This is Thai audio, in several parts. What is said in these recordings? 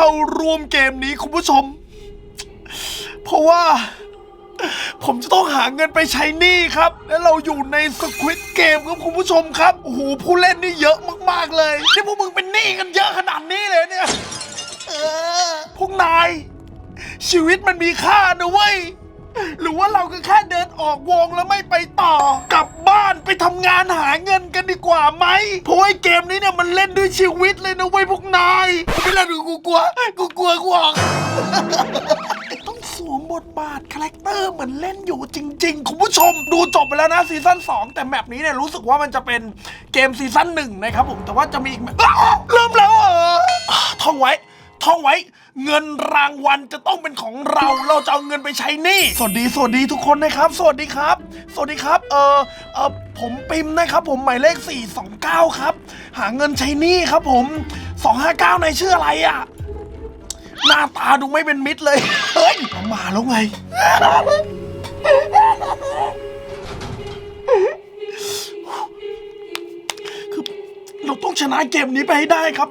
เข้าร่วมเกมนี้คุณผู้ชม เพราะว่า ผมจะต้องหาเงินไปใช้หนี้ครับ และเราอยู่ในสควิตเกมครับคุณผู้ชมครับโอ้โหผู้เล่นนี่เยอะมาก ๆ เลยที่พวกมึงเป็นหนี้กันเยอะขนาดนี้เลยเนี่ยพวกนาย ชีวิตมันมีค่านะเว้ย หรือว่าเราก็แค่เดินออกวงแล้วไม่ไปต่อ กลับบ้านไปทำงานหาเงินกันดีกว่าไหมเพราะไอ้เกมนี้เนี่ยมันเล่นด้วยชีวิตเลยนะเว้ยพวกนายกูไม่เล่นกูกลัว กูกลัวกูออก ต้องสวมบทบาทคาแรคเตอร์เหมือนเล่นอยู่จริง ๆ คุณผู้ชมดูจบไปแล้วนะซีซั่น2 แต่แมปนี้เนี่ยรู้สึกว่ามันจะเป็นเกมซีซั่นหนึ่งนะครับผมแต่ว่าจะมีอีกแมปอ้าวเริ่มแล้วเหรอท่องไว้ ท่องไว้ เงินรางวัลจะต้องเป็นของเรา เราจะเอาเงินไปใช้หนี้สวัสดีสวัสดีทุกคนนะครับ สวัสดีครับ สวัสดีครับ เออเออผมปิมนะครับ ผมหมายเลข 429 ครับ หาเงินใช้หนี้ครับ ผม 259ในชื่ออะไรอะ หน้าตาดูไม่เป็นมิตรเลย เฮ้ยเอามาแล้วไง คือเราต้องชนะเกมนี้ไปให้ได้ครับ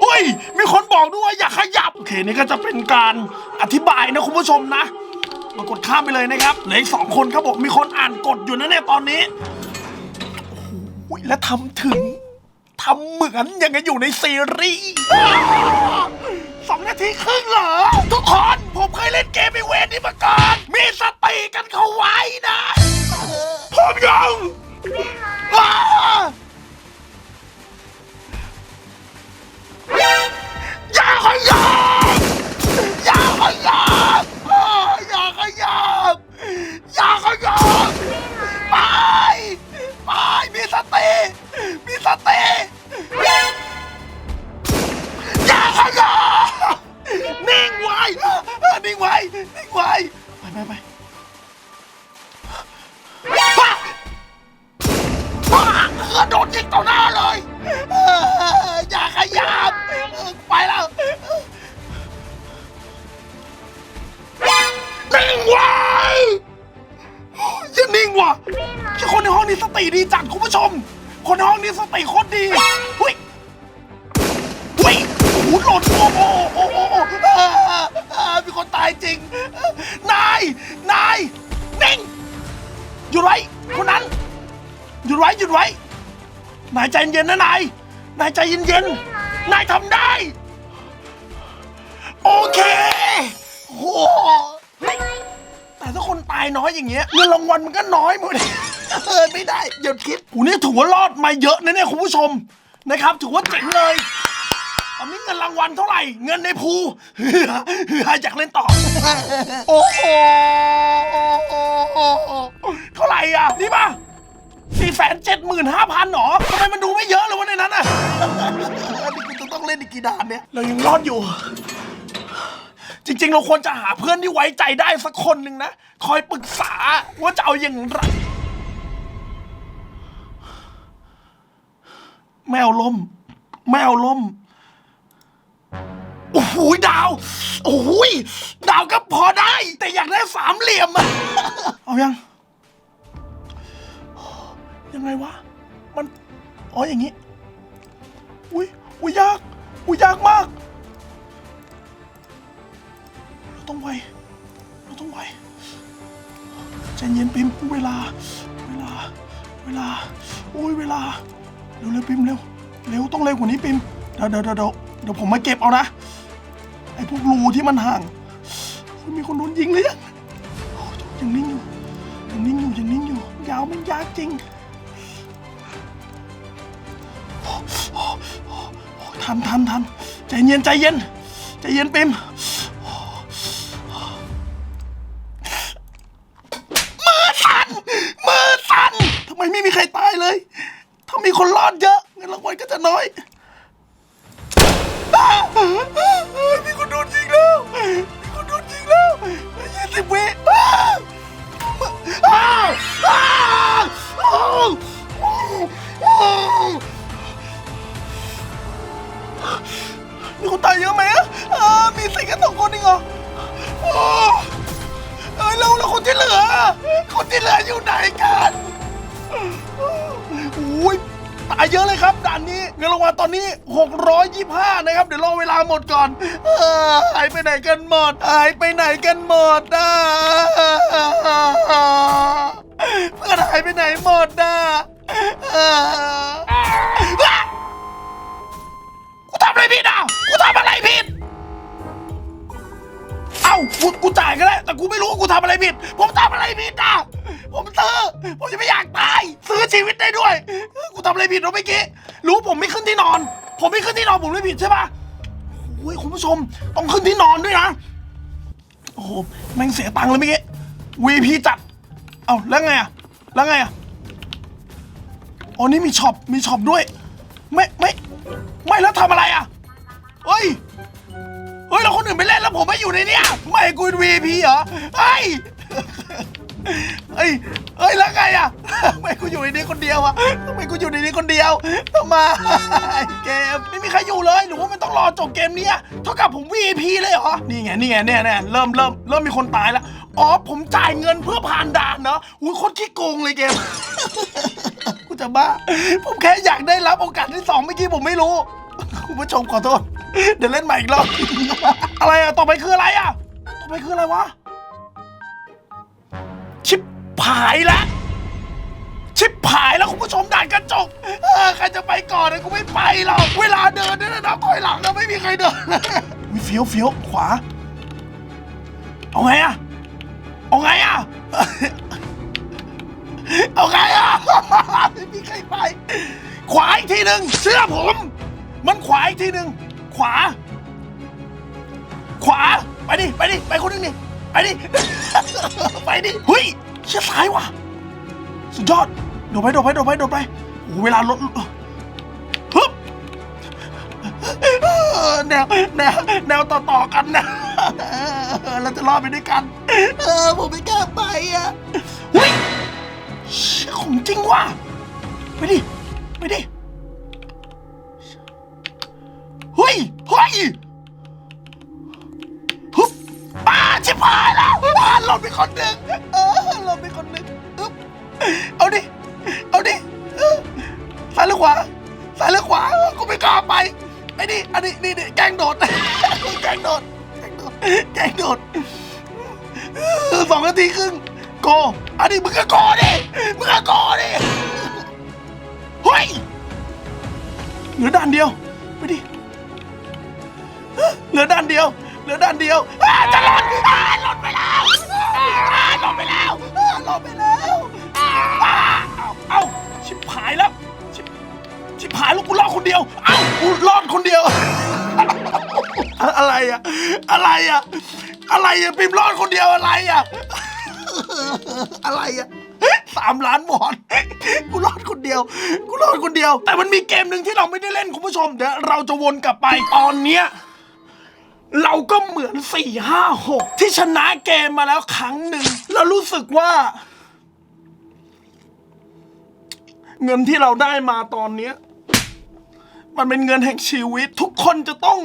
เฮ้ย มีคนบอกด้วยว่าอย่าขยับ โอเค นี่ก็จะเป็นการอธิบายนะคุณผู้ชมนะเรากดข้ามไปเลยนะครับเหลืออีกสองคนครับผมมีคนอ่านกฎอยู่นะเนี่ยตอนนี้โอ้โหและทำถึงทำเหมือนอย่างกับอยู่ในซีรีส์สองนาทีครึ่งเหรอ ทุกคนผมเคยเล่นเกมอีเวนต์นี้มาก่อน มีสติกันเขาไว้นะพร้อมยัง อย่าขยับอย่าขยับอย่าขยับอย่าขยับไปไปมีสติมีสติอย่าขยับนิ่งไว้นิ่งไว้นิ่งไว้ไปไปไปกระโดดยิงต่อหน้าเลย อย่าขยับไปแล้วนิ่งไว้อย่านิ่งว่ะค่คนในห้องนี้สติดีจัดคุณผู้ชม คนในห้องนี้สติโคตรดีเฮ้ยเฮ้ยโอ้โหล่นโอ้โหโอ้โหมีคนตายจริง นาย นาย นิ่ง หยุดไว้ คนนั้น หยุดไว้ หยุดไว้ นายใจเย็นๆนะนาย นายใจเย็นๆ นายทำได้ โอเคโอ้โหเฮ้ยแต่ถ้าคนตายน้อยอย่างเงี้ยเงินรางวัลมันก็น้อยหมดเออไม่ได้อย่าคิดกูนี่ถือว่ารอดมาเยอะนะเนี่ยคุณผู้ชมนะครับ ถือว่าเจ๋งเลยตอนนี้เงินรางวัลเท่าไหร่ เงินในภูเฮือเฮืออยากเล่นต่อ โอ้โหเท่าไหร่อะนี่ป่ะ สี่แสนเจ็ดหมื่นห้าพันหรอทำไมมันดูไม่เยอะเลยวะในนั้นอะอันนี้กูจะต้องเล่นอีกกี่ด่านเนี่ย เรายังรอดอยู่ จริง ๆ เราควรจะหาเพื่อนที่ไว้ใจได้สักคนหนึ่งนะ คอยปรึกษาว่าจะเอาอย่างไรไม่เอาล่มไม่เอาล่ม โอ้โหดาว โอ้โหดาวก็พอได้ แต่อยากได้สามเหลี่ยมอะเอายัง ยังไงวะ มัน อ๋ออย่างนี้ อุ้ยอุ้ยยาก อุ้ยยากมาก เราต้องไว เราต้องไวใจเย็นปิมเวลา เวลา เวลา อุ้ยเวลา เร็วเร็วปิมเร็ว เร็วต้องเร็วกว่านี้ปิมเดี๋ยวเดี๋ยวเดี๋ยวเดี๋ยวผมมาเก็บเอานะ ไอ้พวกรูที่มันห่าง มีคนโดนยิงเลยยังยยังนิ่งอยู่ยังนิ่งอยู่ยังนิ่งอยู่ ยาวมันยากจริง ทันทันทันใจเย็นใจเย็นใจเย็นปิมมือสั่นมือสั่นทำไมไม่มีใครตายเลย ถ้ามีคนรอดเยอะเงินรางวัลก็จะน้อยมีคนโดนยิงแล้วมีคนโดนยิงแล้วยี่สิบวิอ้าอ้าวอ้าวอ้าวอ้าว มีคนตายเยอะไหมอะอ่ามีสิแค่สองคนเองเหรออ้เอ้ยแล้วแล้วคนที่เหลือ คนที่เหลืออยู่ไหนกันโอ้ยตายเยอะเลยครับด่านนี้เงินรางวัลตอนนี้ 625 นะครับ เดี๋ยวรอเวลาหมดก่อนเออหายไปไหนกันหมดหายไปไหนกันหมดอะเพื่อนหายไปไหนหมดอะเออ ผิด ผมทำอะไรผิดอะ ผมซื้อ ผมจะไม่อยากตาย ซื้อชีวิตได้ด้วย กูทำอะไรผิดวะเมื่อกี้ รู้ผมไม่ขึ้นที่นอน ผมไม่ขึ้นที่นอนผมไม่ผิดใช่ปะโอ้ยคุณผู้ชม ต้องขึ้นที่นอนด้วยนะ โอ้โห แม่งเสียตังค์เลยเมื่อกี้ VP จัด เอ้าแล้วไงอะ แล้วไงอะอ๋อนี่มีช็อป มีช็อปด้วย ไม่ไม่ไม่แล้วทำอะไรอะเฮ้ย ฮ้ยเราคนอื่นไปเล่นแล้วผมไม่อยู่ในเนี้ยไม่กูเป็น VIP เหรอเฮ้ยเฮ้ยเฮ้ยแล้วไงอะทำไมกูอยู่ในนี้คนเดียวอะทำไมกูอยู่ในนี้คนเดียวทำไมเกมไม่มีใครอยู่เลยหรือว่ามันต้องรอจบเกมนี้เท่ากับผม VIP เลยเหรอนี่ไงนี่ไงเนี่ยเนี่ยเริ่มเริ่มเริ่มมีคนตายแล้วอ๋อผมจ่ายเงินเพื่อผ่านด่านเนาะอุ้ยคตรขี้โกงเลยเกมกูจะบ้าผมแค่อยากได้รับโอกาสที่สองเมื่อกี้ผมไม่รู้คุณผู้ชมขอโทษ เดี๋ยวเล่นใหม่อีกรอบ อะไรอะต่อไปคืออะไรอะต่อไปคืออะไรวะ ชิบผายแล้วชิบผายแล้วคุณผู้ชมด่านกระจก เออใครจะไปก่อนนะกูไม่ไปหรอก เวลาเดินเนี่ยนะนับถอยหลังนะไม่มีใครเดินมีเฟี้ยวเฟี้ยวขวา เอาไงอะเอาไงอะเอาไงอะไม่มีใครไป ขวาอีกทีหนึ่งเชื่อผม มันขวาอีกทีหนึ่ง ขวา ขวา ไปดิ ไปดิ ไปคนหนึงดิ ไปดิ ไปดิ เฮ้ย เชี่ยซ้ายว่ะ สุดยอด โดดไป โดดไป โดดไป โดดไปโอ้โหเวลารถฮึบแนว แนว แนวต่อต่อๆกันนะ เราจะรอดไปด้วยกัน เออ ผมไม่กล้าไปอะเฮ้ยเชี่ยของจริงว่ะ ไปดิ ไปดิ เฮ้ยเฮ้ยฮึบป้าชิบหายแล้วอ่าหล่นไปคนหนึ่งเออหล่นไปคนหนึ่งฮึบเอาดิ เอาดิเออซ้ายหรือขวาซ้ายหรือขวาเออกูไม่กล้าไปไอ้นี่อันนี้นี่นี่แกล้งโดด แกล้งโดดแกล้งโดดแกล้งโดดเออสองนาทีครึ่งโกอันนี้มึงก็โกดิมึงก็โกดิเฮ้ยเหลือด้านเดียว ไปดิ เหลือด้านเดียว เหลือด้านเดียวอ่าจะหล่นอ่าหล่นไปแล้วอ่าหล่นไปแล้วอ่าหล่นไปแล้วอ่าเอาเอาชิบหายแล้ว ชิบชิบหายแล้วกูรอดคนเดียว เอ้ากูรอดคนเดียว อะไรอะอะไรอะอะไรอะพิมรอดคนเดียวอะไรอะอะไรอะสามล้านวอนกูรอดคนเดียว กูรอดคนเดียว แต่มันมีเกมหนึ่งที่เราไม่ได้เล่นคุณผู้ชม เดี๋ยวเราจะวนกลับไปตอนเนี้ย เราก็เหมือนสี่ห้าหกที่ชนะเกมมาแล้วครั้งหนึ่ง แล้วรู้สึกว่า เงินที่เราได้มาตอนเนี้ยมันเป็นเงินแห่งชีวิต ทุกคนจะต้อง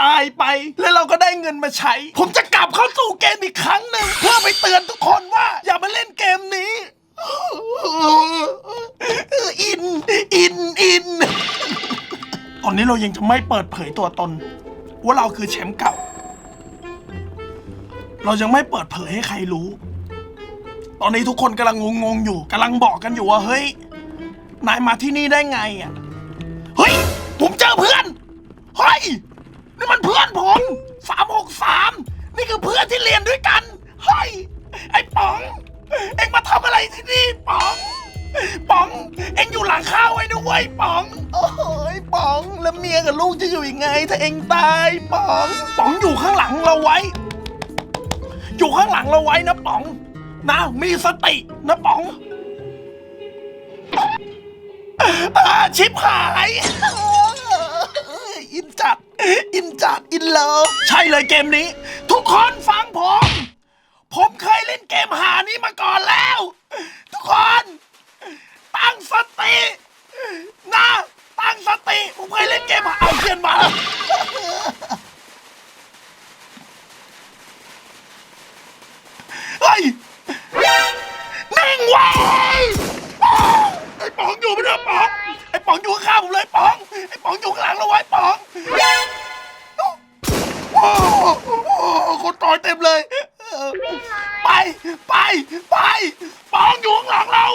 ตายไป แล้วเราก็ได้เงินมาใช้ ผมจะกลับเข้าสู่เกมอีกครั้งหนึ่งเพื่อไปเตือนทุกคนว่า อย่ามาเล่นเกมนี้ อิน อิน อิน ตอนนี้เรายังจะไม่เปิดเผยตัวตน ว่าเราคือแชมป์เก่า เรายังไม่เปิดเผยให้ใครรู้ ตอนนี้ทุกคนกำลังงงๆอยู่กำลังบอกกันอยู่ว่าเฮ้ย นายมาที่นี่ได้ไงอะ เฮ้ย ผมเจอเพื่อน เฮ้ย นี่มันเพื่อนผมสามหกสามนี่คือเพื่อนที่เรียนด้วยกัน เฮ้ย ไอ้ป๋อง เอ็งมาทำอะไรที่นี่ป๋อง ป๋อง เอ็งอยู่หลังข้าวไว้ด้วยป๋อง โอ้ย ป๋องแล้วเมียกับลูกจะอยู่ยังไง ถ้าเองตายป๋องป๋องอยู่ข้างหลังเราไว้ อยู่ข้างหลังเราไว้นะป๋อง นะมีสตินะป๋องอาชิบหาย อินจัด อินจัด อินเลิฟใช่เลยเกมนี้ ทุกคนฟังผม ผมเคยเล่นเกมหานี้มาก่อนแล้ว ทุกคน ตั้งสติ นะ ตั้งสติผมเคยเล่นเกมเอาเทียนมาแล้เฮ้ยนิ่งไว้ไอ้ป๋องอยู่ไม่ได้ป๋องไอ้ป๋องอยู่ข้างผมเลยป๋องไอ้ป๋องอยู่ข้างหลังเราไว้ป๋องโอ้โหคนต่อยเต็มเลย ไปไปไปป๋องอยู่ข้างหลังเรา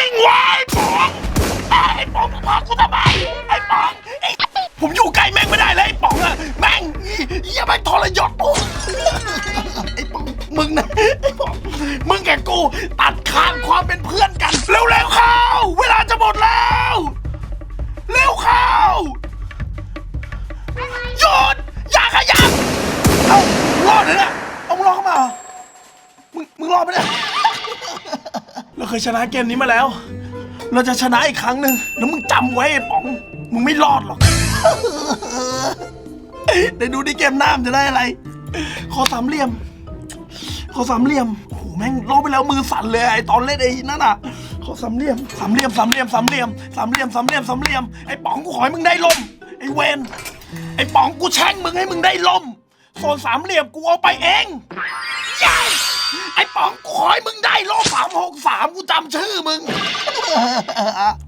นิ่งไว้ปองไอ้ปองมึงพากูทำไมไอ้ปองไอ้ผมอยู่ใกล้แม่งไม่ได้เลยไอ้ปองอะแม่งอย่าไปทรยศผมไอ้ปองมึงนะไอ้ปองมึงกับกูตัดขาดความเป็นเพื่อนกันเร็วๆเข้าเวลาจะหมดแล้วเร็วเข้าหยุดอย่าขยับเอ้ารอดเลยนี่ยเอามึงรอเข้ามาเหรอมึงมึงรอดไหมเนี่ย เคยชนะเกมนี้มาแล้ว เราจะชนะอีกครั้งหนึ่งแล้วมึงจำไว้ไอ้ป๋อง มึงไม่รอดหรอก เดี๋ยวดูดิเกมหน้ามนจะได้อะไร ขอสามเหลี่ยม ขอสามเหลี่ยมโอ้โหแม่งรอบไปแล้วมือสั่นเลยไอ้ตอนเล่นไอ้นั่นอะ ขอสามเหลี่ยม สามเหลี่ยม สามเหลี่ยม สามเหลี่ยม สามเหลี่ยม สามเหลี่ยม สามเหลี่ยม ไอ้ป๋องกูขอให้มึงได้ลม ไอ้เวนไอ้ป๋องกูแช่งมึงให้มึงได้ลมโซนสามเหลี่ยมกูเอาไปเองใช่ ไอ้ป๋องขอให้มึงได้ลมสามหกสามกูจำชื่อมึง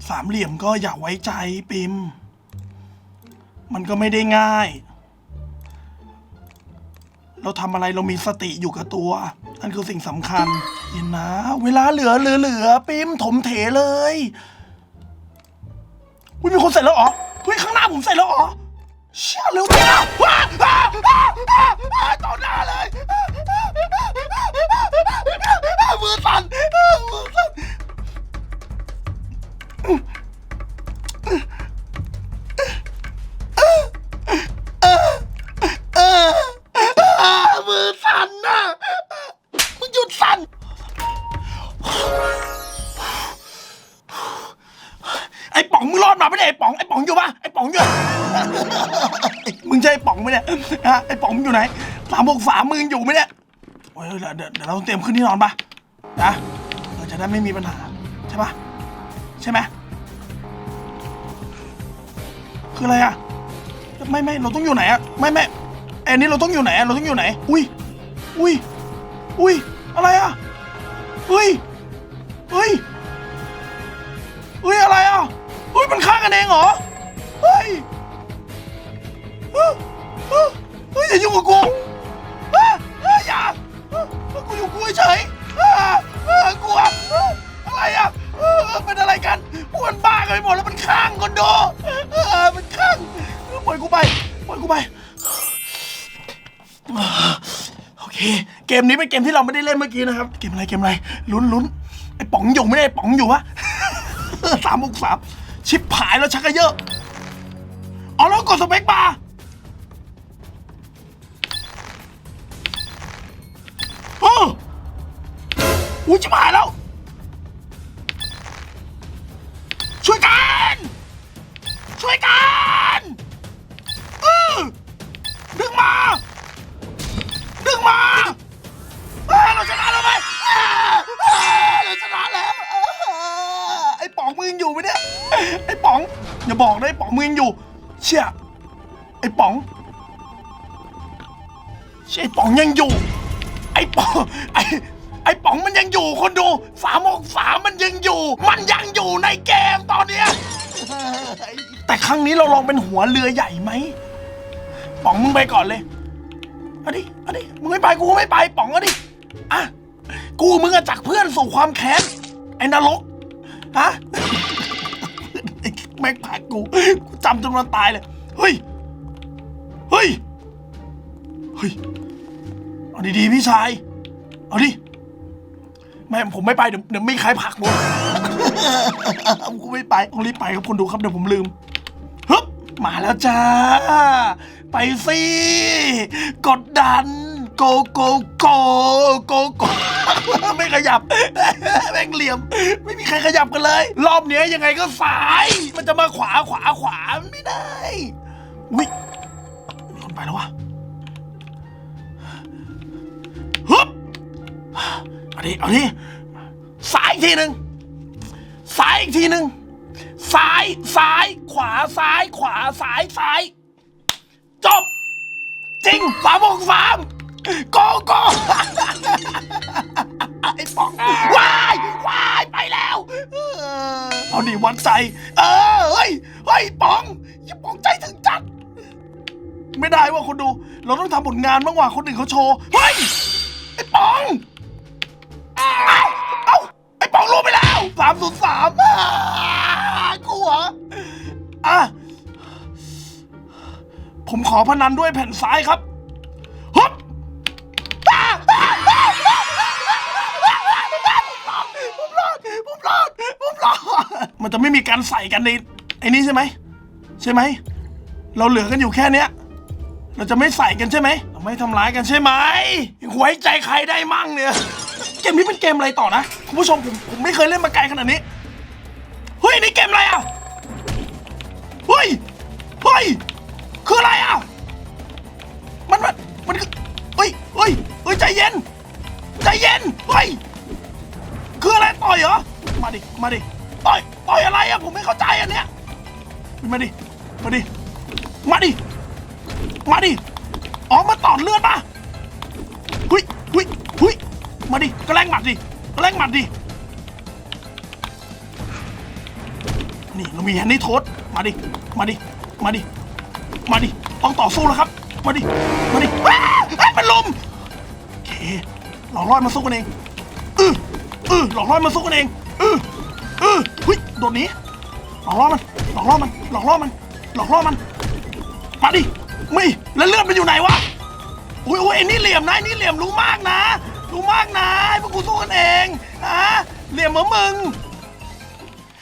สามเหลี่ยมก็อย่าไว้ใจปิม มันก็ไม่ได้ง่าย เราทำอะไรเรามีสติอยู่กับตัว นั่นคือสิ่งสำคัญ เย็นนะ เวลาเหลือเหลือเหลือปิมถมเถเลยอุ้ยมีคนเสร็จแล้วเหรอเฮ้ยข้างหน้าผมเสร็จแล้วเหรอเชี่ยเร็วจังอะว้าว้าว้าต่อหน้าเลย มือสั่นมือสั่นอ่ามือสั่นนะมึงหยุดสั่นไอ้ป๋องมึงรอดมาไม่ได้ไอ้ป๋องไอ้ป๋องอยู่ปะไอ้ป๋องอยู่มึงใช่ไอ้ป๋องไหมเนี่ยฮะไอ้ป๋องมึงอยู่ไหนสามบกสามมึงอยู่ไหมเนี่ยโอ้ยเดี๋ยวเดี๋ยวเดี๋ยวเราเตรียมขึ้นที่นอนปะ นะเราจะได้ไม่มีปัญหา ใช่ปะใช่ไหมคืออะไรอะไม่ไม่เราต้องอยู่ไหนอะไม่ไม่ไอันนี้เราต้องอยู่ไหนอะเราต้องอยู่ไหน อุ้ยอุ้ยอุ้ยอะไรอะเฮ้ยเฮ้ยเฮ้ยอะไรอะเฮ้ยมันฆ่ากันเองเหรอ เฮ้ย เฮ้ยเฮ้ยอย่ายุ่งกับกูเฮ้ยอย่าเฮ้ยกูอยู่กูเฉย ไปหมดแล้วมันข้างคนดูเฮ้ยมันข้างปล่อยกูไปปล่อยกูไป โอเค เกมนี้เป็นเกมที่เราไม่ได้เล่นเมื่อกี้นะครับ เกมอะไรเกมอะไร ลุ้นลุ้นไอ้ป๋องอยู่ไม่ได้ไอ้ป๋องอยู่วะสามหกสามชิปผายแล้วชักกระเยอะเอาแล้วกดสเปคบาร์เอออุ้ยชิบหายแล้ว บอกนะไอ้ป๋องมึงยังอยู่ เชี่ยไอ้ป๋องเชี่ยไอ้ป๋องยังอยู่ ไอ้ป๋องไอ้ไอ้ป๋องมันยังอยู่คนดูสามกสามมันยังอยู่ มันยังอยู่ในเกมตอนเนี้ยแต่ครั้งนี้เราลองเป็นหัวเรือใหญ่ไหมป๋องมึงไปก่อนเลยเอาดิเอาดิมึงไม่ไปกูไม่ไปป๋องเอาดิอะกูมึงอะจากเพื่อนสู่ความแค้นไอ้นรกฮะ แม่งผลักกู กูจำจนวันตายเลย เฮ้ย เฮ้ย เฮ้ย เอาดีๆพี่ชาย เอาดิ ไม่ผมไม่ไป เดี๋ยวเดี๋ยวไม่ใครผักผมกูไม่ไปต้องรีบไปครับคุณดูครับเดี๋ยวผมลืมฮึบมาแล้วจ้า ไปสิ กดดัน โกโกโกโกโกไม่ขยับแม่งเหลี่ยม ไม่มีใครขยับกันเลย รอบเนี้ยยังไงก็สาย มันจะมาขวาขวาขวาไม่ได้วิมีคนไปแล้ววะฮึบเอาดิเอาดิสายอีกทีหนึ่งสายอีกทีหนึ่งซ้ายซ้าย ขวาซ้าย ขวาซ้ายซ้าย จบ จริงสามหกสาม โกโก้ไอ้ปองวายวายไปแล้วเออเอาดิวัดใจเออเฮ้ยเฮ้ยปองอย่าปองใจถึงจัด ไม่ได้ว่าคนดู เราต้องทำผลงานบ้างว่าคนอื่นเขาโชว์เฮ้ยไอ้ปองเอ้าเอ้าไอ้ปองรู้ไปแล้วสามศูนย์สามกูเหรออะผมขอพนันด้วยแผ่นซ้ายครับ มันจะไม่มีการใส่กันในไอ้นี่ใช่ไหมใช่ไหม เราเหลือกันอยู่แค่เนี้ย เราจะไม่ใส่กันใช่ไหมเราไม่ทำร้ายกันใช่ไหมไว้ใจใครได้มั่งเนี่ย เกมนี้เป็นเกมอะไรต่อนะคุณผู้ชมผมผมไม่เคยเล่นมาไกลขนาดนี้ เฮ้ยนี่เกมอะไรอะ เฮ้ย เฮ้ย คืออะไรอะ มันมันมันคือเฮ้ยเฮ้ยเฮ้ยใจเย็น ใจเย็น เฮ้ย คืออะไรต่อยเหรอ มาดิ มาดิ อยอะไรอะผมไม่เข้าใจอันเนี้ยมาดิ มาดิ มาดิ มาดิ อ๋อ มาต่อเลือดมาหุยหุยหุยมาดิกระแรงหมัดดิกระแรงหมัดดิ นี่เรามีแฮนนี่โทษมาดิ มาดิ มาดิ มาดิ ต้องต่อสู้แล้วครับ มาดิ มาดิอ้าเฮ้ยมันลมโอเคหลอกล่อมาสู้กันเอง อืออือหลอกล่อมาสู้กันเอง อืออือหุย โดดหนีหลอกล่อมัน หลอกล่อมัน หลอกล่อมัน หลอกล่อมัน มาดิไม่แล้วเลือดมันอยู่ไหนวะอุ้ยอุ้ยไอ้นี่เหลี่ยมนะไอ้นี่เหลี่ยมรู้มากนะ รู้มากนะไอ้พวกกูสู้กันเองฮะเหลี่ยมเหมือนมึง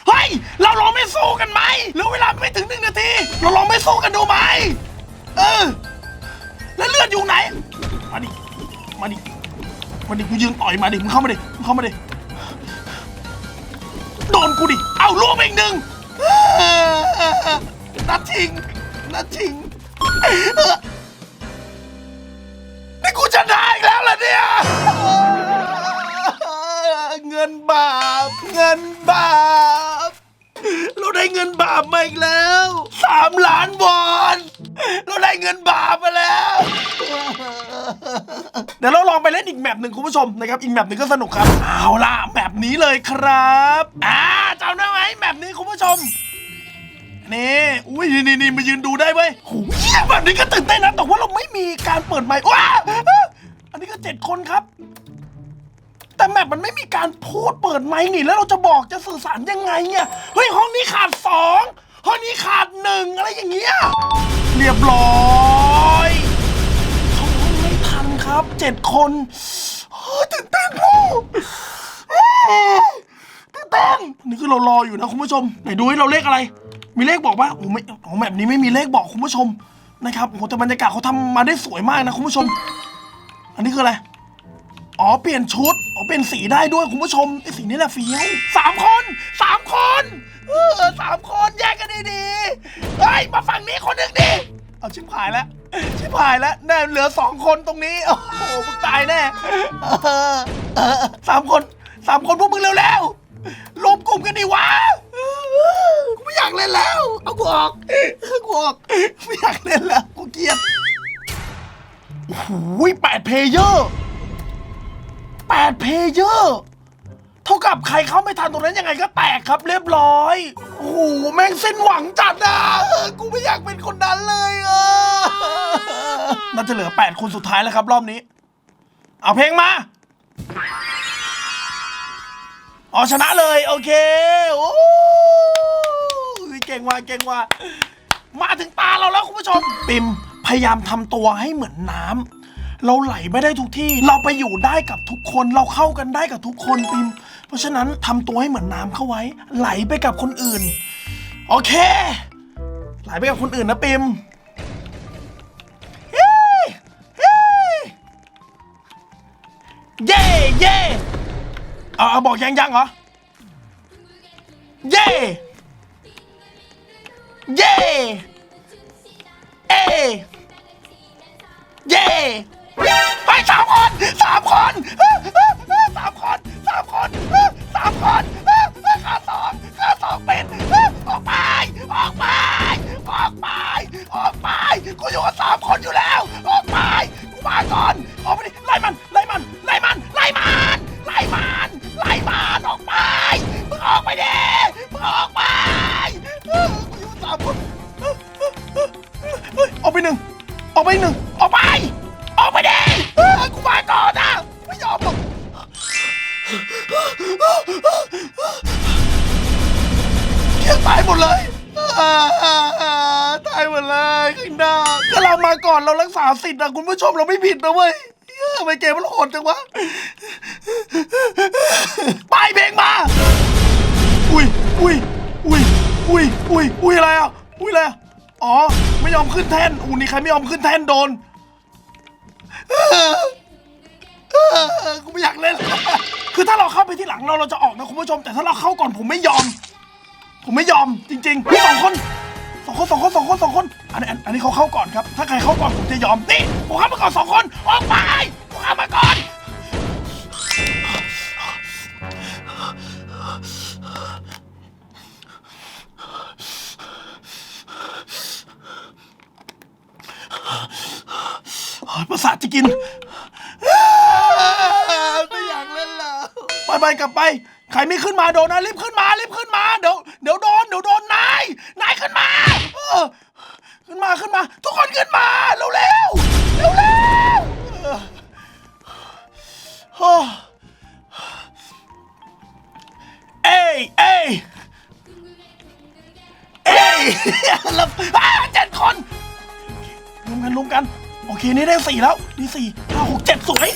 เฮ้ย เราลองไม่สู้กันไหมเหลือเวลาไม่ถึงหนึ่งนาที เราลองไม่สู้กันดูไหมเออ แล้วเลือดอยู่ไหน มาดิ มาดิ มาดิ กูยืนต่อยมาดิ มึงเข้ามาดิ มึงเข้ามาดิ โดนกูดิ เอาล่วงไปอีกหนึ่งนัดชิง นัดชิง นี่กูจะได้อีกแล้วเหรอเนี่ย เงินบาป เงินบาป เราได้เงินบาปมาอีกแล้วสามล้านวอน เราได้เงินบาปมาแล้ว เดี๋ยวเราลองไปเล่นอีกแมปหนึ่งคุณผู้ชมนะครับอีกแมปหนึ่งก็สนุกครับ เอาล่ะแมปนี้เลยครับอ่าจำได้ไหมแมปนี้คุณผู้ชมนี่อุ้ยนี่นี่นี่มายืนดูได้เว้ยโหเหี้ยแบบนี้ก็ตื่นเต้นนะแต่ว่าเราไม่มีการเปิดไมค์ว้าอันนี้ก็เจ็ดคนครับ แต่แมปมันไม่มีการพูดเปิดไมค์นี่แล้วเราจะบอกจะสื่อสารยังไงเนี่ยเฮ้ยห้องนี้ขาดสองห้องนี้ขาดหนึ่งอะไรอย่างเงี้ยเรียบร้อย ไม่ทันครับเจ็ดคนตื่นเต้นพูตื่นเต้นนี่คือเรารออยู่นะคุณผู้ชมไหนดูให้เราเลขอะไร มีเลขบอกว่าโอ้ไม่โอ้แบบนี้ไม่มีเลขบอกคุณผู้ชมนะครับโอ้แต่บรรยากาศเขาทำมาได้สวยมากนะคุณผู้ชม อันนี้คืออะไรอ๋อเปลี่ยนชุดอ๋อเปลี่ยนสีได้ด้วยคุณผู้ชมไอ้สีนี้แหละเฟี้ยวสามคนสามคนเออสามคนแยกกันดีๆเฮ้ยมาฝั่งนี้คนหนึ่งดิ เอาชิบหายแล้วชิบหายแล้วแน่เหลือสองคนตรงนี้ โอ้โหมึงตายแน่เออเออสามคนสามคนพวกมึงเร็วๆรวมกลุ่มกันดิวะกูไม่อยากเล่นแล้ว เอากูออกเอากูออกไม่อยากเล่นแล้วกูเกลียดโอ้โหแปดเพลเยอร์แปดเพลเยอร์เท่ากับใครเข้าไม่ทันตรงนั้นยังไงก็แตกครับเรียบร้อย โอ้โหแม่งสิ้นหวังจัดอะเออกูไม่อยากเป็นคนนั้นเลยเออน่าจะเหลือ8คนสุดท้ายแล้วครับรอบนี้ เอาเพลงมาอ๋อชนะเลย โอเคโอ้ยเก่งว่ะเก่งว่ะมาถึงตาเราแล้วคุณผู้ชมปิมพยายามทำตัวให้เหมือนน้ำเราไหลไม่ได้ทุกที่ เราไปอยู่ได้กับทุกคน เราเข้ากันได้กับทุกคนปิม เพราะฉะนั้นทำตัวให้เหมือนน้ำเข้าไว้ ไหลไปกับคนอื่น โอเค ไหลไปกับคนอื่นนะปิมเฮ้เฮ้เย่เย่เอาเอาบอกยังยังเหรอ เย่เย่เอเย่ไปสามคนสามคนสามคน สามคนสามคนข้าสองข้าสองเป็นออกไปออกไปออกไปออกไปกูอยู่กับสามคนอยู่แล้ว ออกไปกูมาก่อนออกไปดิไล่มันไล่มันไล่มันไล่มันไล่มันไล่มันออกไปมึงออกไปดิมึงออกไปกูอยู่กับสามคนเฮ้ยออกไปหนึ่งออกไปหนึ่งออกไปายหมดเลยอ่าอ่าอ่าตายหมดเลยข้างหน้าก็เรามาก่อนเรารักษาสิทธิ์นะคุณผู้ชมเราไม่ผิดนะเว้ยเหี้ยทำไมเกมมันโหดจังวะ ไปเพลงมา อุ้ยอุ้ยอุ้ยอุ้ยอุ้ยอุ้ยอะไรอะ อุ้ยอะไรอะอ๋อ ไม่ยอมขึ้นแท่นอู้นี่ใครไม่ยอมขึ้นแท่นโดนเออเออกูไม่อยากเล่น คือถ้าเราเข้าไปที่หลังเราเราจะออกนะคุณผู้ชม แต่ถ้าเราเข้าก่อนผมไม่ยอม ผมไม่ยอมจริงๆพี่สองคนสองคนสองคนสองคนสองคน อันนี้อันอันนี้เขาเข้าก่อนครับ ถ้าใครเข้าก่อนผมจะยอม นี่ผมเข้ามาก่อนสองคน ออกไปผมเข้ามาก่อน ประสาทจะกิน ไม่อยากเล่นแล้ว ไปไปกลับไป ใครไม่ขึ้นมาโดนนะรีบขึ้นมารีบขึ้นมา เดี๋ยว เดี๋ยวโดนเดี๋ยวโดนนายนายขึ้นมาเออขึ้นมาขึ้นมา ทุกคนขึ้นมาเร็วเร็วเร็วเร็วเอ้ยเอ้ยเอ้ยแล้วอ่าเจ็ดคนรวมกันรวมกัน โอเคนี่ได้สี่แล้วนี่สี่ห้าหกเจ็ดสวย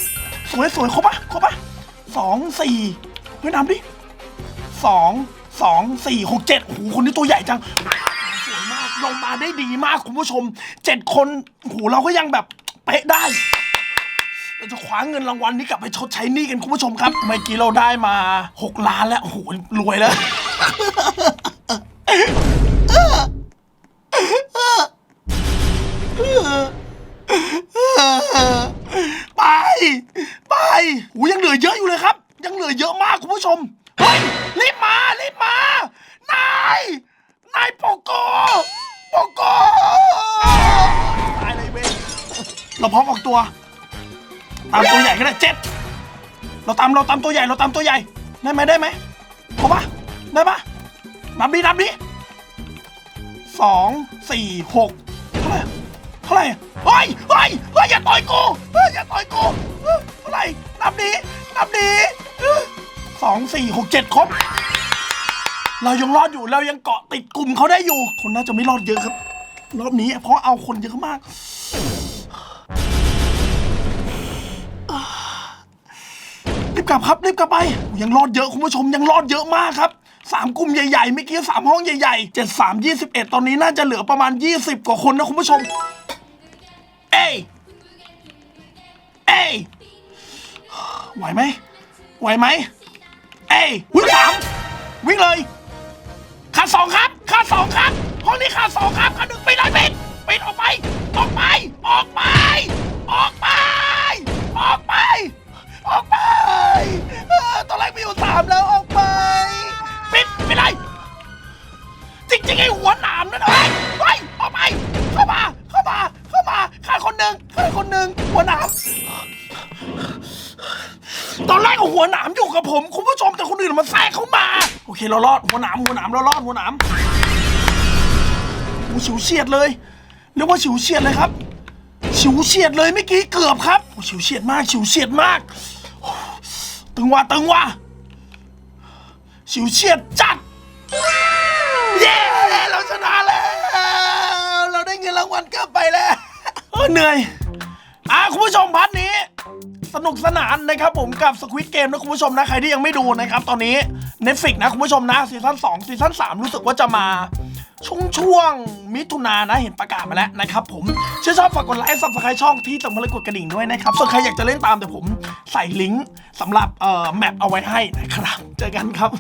สวยสวยครบปะครบปะสองสี่เฮ้ยนำดิสอง สองสี่หกเจ็ดโอ้โหคนนี้ตัวใหญ่จังสวยมากลงมาได้ดีมากคุณผู้ชมเจ็ดคนโอ้โหเราก็ยังแบบเป๊ะได้เราจะคว้าเงินรางวัลนี้กลับไปชดใช้หนี้กันคุณผู้ชมครับ เมื่อกี้เราได้มาหกล้านแล้ว โอ้โห รวยแล้ว ไป ไปหูยังเหลือเยอะอยู่เลยครับ ยังเหลือเยอะมากคุณผู้ชม รีบมารีบมา นาย นายโปโกโปโกตายเลยเว้ยเราพร้อมออกตัว ตามตัวใหญ่ก็ได้เจ็ดเราตามเราตามตัวใหญ่เราตามตัวใหญ่ได้ไหมได้ไหมพอปะได้ปะนับดินับดิสองสี่หกเท่าไหร่เท่าไหร่เฮ้ยเฮ้ยเฮ้ยอย่าต่อยกูเฮ้ยอย่าต่อยกูเฮ้ยเท่าไหร่นับดีนับดี สองสี่หกเจ็ดครบ เรายังรอดอยู่เรายังเกาะติดกลุ่มเขาได้อยู่ คนน่าจะไม่รอดเยอะครับ รอบนี้เพราะเอาคนเยอะมาก รีบกลับครับรีบกลับไป ยังรอดเยอะคุณผู้ชมยังรอดเยอะมากครับสามกลุ่มใหญ่ๆเมื่อกี้สามห้องใหญ่ๆเจ็ดสามยี่สิบเอ็ดตอนนี้น่าจะเหลือประมาณยี่สิบกว่าคนนะคุณผู้ชม เอ้ยเอ้ยไหวไหมไหวไหม เอ้ยวิ่งสามวิ่งเลยขาดสองครับขาดสองครับห้องนี้ขาดสองครับขาดหนึ่งไปเลยปิดปิดออกไป ออกไป ออกไป ออกไป ออกไป ออกไปเออตอนแรกมีอยู่สามแล้วออกไปปิดไปเลยจริงๆไอ้หัวหนามนั่นเองเฮ้ยออกไป เข้ามา เข้ามา เข้ามาข้าคนหนึ่งข้าคนหนึ่งหัวหนาม ตอนแรกหัวหนามอยู่กับผม คุณผู้ชมแต่คนอื่นมันแทรกเข้ามา โอเคเรารอดหัวหนามหัวหนามเรารอดหัวหนามโอ้ฉิวเฉียดเลยเรียกว่าฉิวเฉียดเลยครับ ฉิวเฉียดเลยเมื่อกี้เกือบครับโอ้ฉิวเฉียดมาก ฉิวเฉียดมากตึงว่ะตึงว่ะฉิวเฉียดจัดเย้เราชนะแล้ว เราได้เงินรางวัลกลับไปแล้วเออเหนื่อยอะคุณผู้ชมพัดนี้ สนุกสนานนะครับผมกับสควิตเกมนะคุณผู้ชมนะ ใครที่ยังไม่ดูนะครับ ตอนนี้ Netflix นะคุณผู้ชมนะซีซั่น2ซีซั่น3รู้สึกว่าจะมาช่วงช่วงมิถุนานะเห็นประกาศมาแล้วนะครับผมชื่อชอบฝากกดไลค์สับสไครช่องที่สำคัญกดกระดิ่งด้วยนะครับ ส่วนใครอยากจะเล่นตามเดี๋ยวผมใส่ลิงก์สำหรับเอ่อแมปเอาไว้ให้นะครับ เจอกันครับ